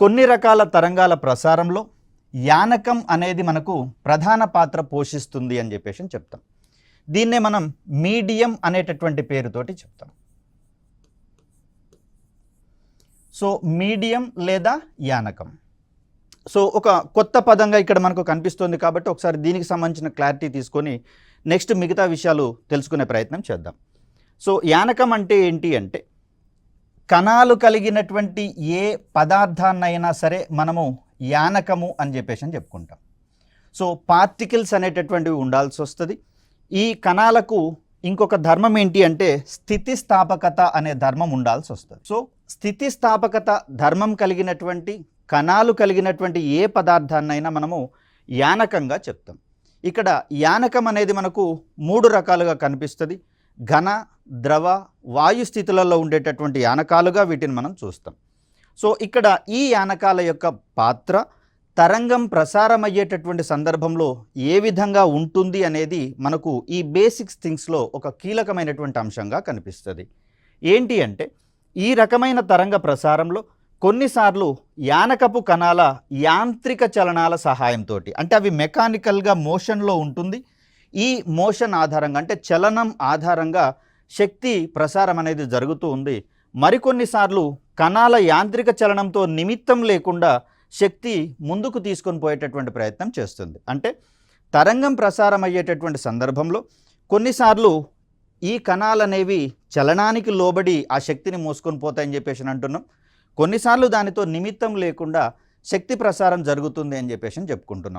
కొన్ని రకాల తరంగాల ప్రసారంలో యానకం అనేది మనకు ప్రధాన పాత్ర పోషిస్తుంది అని చెప్పేసి చెప్తాం. దీన్నే మనం మీడియం అనేటటువంటి పేరుతోటి చెప్తాం. సో మీడియం లేదా యానకం. సో ఒక కొత్త పదంగా ఇక్కడ మనకు కనిపిస్తుంది కాబట్టి ఒకసారి దీనికి సంబంధించిన క్లారిటీ తీసుకొని నెక్స్ట్ మిగతా విషయాలు తెలుసుకునే ప్రయత్నం చేద్దాం. సో యానకం అంటే ఏంటి అంటే కణాలు కలిగినటువంటి ఏ పదార్థాన్నైనా సరే మనము యానకము అని చెప్పేసి అని చెప్పుకుంటాం. సో పార్టికల్స్ అనేటటువంటివి ఉండాల్సి వస్తుంది. ఈ కణాలకు ఇంకొక ధర్మం ఏంటి అంటే స్థితిస్థాపకత అనే ధర్మం ఉండాల్సి వస్తుంది. సో స్థితిస్థాపకత ధర్మం కలిగినటువంటి కణాలు కలిగినటువంటి ఏ పదార్థాన్నైనా మనము యానకంగా చెప్తాం. ఇక్కడ యానకం అనేది మనకు మూడు రకాలుగా కనిపిస్తుంది. ఘన ద్రవ వాయు స్థితులలో ఉండేటటువంటి యానకాలుగా వీటిని మనం చూస్తాం. సో ఇక్కడ ఈ యానకాల యొక్క పాత్ర తరంగం ప్రసారమయ్యేటటువంటి సందర్భంలో ఏ విధంగా ఉంటుంది అనేది మనకు ఈ బేసిక్స్ థింగ్స్లో ఒక కీలకమైనటువంటి అంశంగా కనిపిస్తుంది. ఏంటి అంటే ఈ రకమైన తరంగ ప్రసారంలో కొన్నిసార్లు యానకపు కణాల యాంత్రిక చలనాల సహాయంతో అంటే అవి మెకానికల్గా మోషన్లో ఉంటుంది. ఈ మోషన్ ఆధారంగా అంటే చలనం ఆధారంగా శక్తి ప్రసారం అనేది జరుగుతూ ఉంది. మరికొన్నిసార్లు కణాల యాంత్రిక చలనంతో నిమిత్తం లేకుండా శక్తి ముందుకు తీసుకొని పోయేటటువంటి ప్రయత్నం చేస్తుంది. అంటే తరంగం ప్రసారం అయ్యేటటువంటి సందర్భంలో కొన్నిసార్లు ఈ కణాలు అనేవి చలనానికి లోబడి ఆ శక్తిని మోసుకొని పోతాయని చెప్పేసి అని అంటున్నాం. కొన్నిసార్లు దానితో నిమిత్తం లేకుండా శక్తి ప్రసారం జరుగుతుంది అని చెప్పేసి చెప్పుకుంటున్నాం.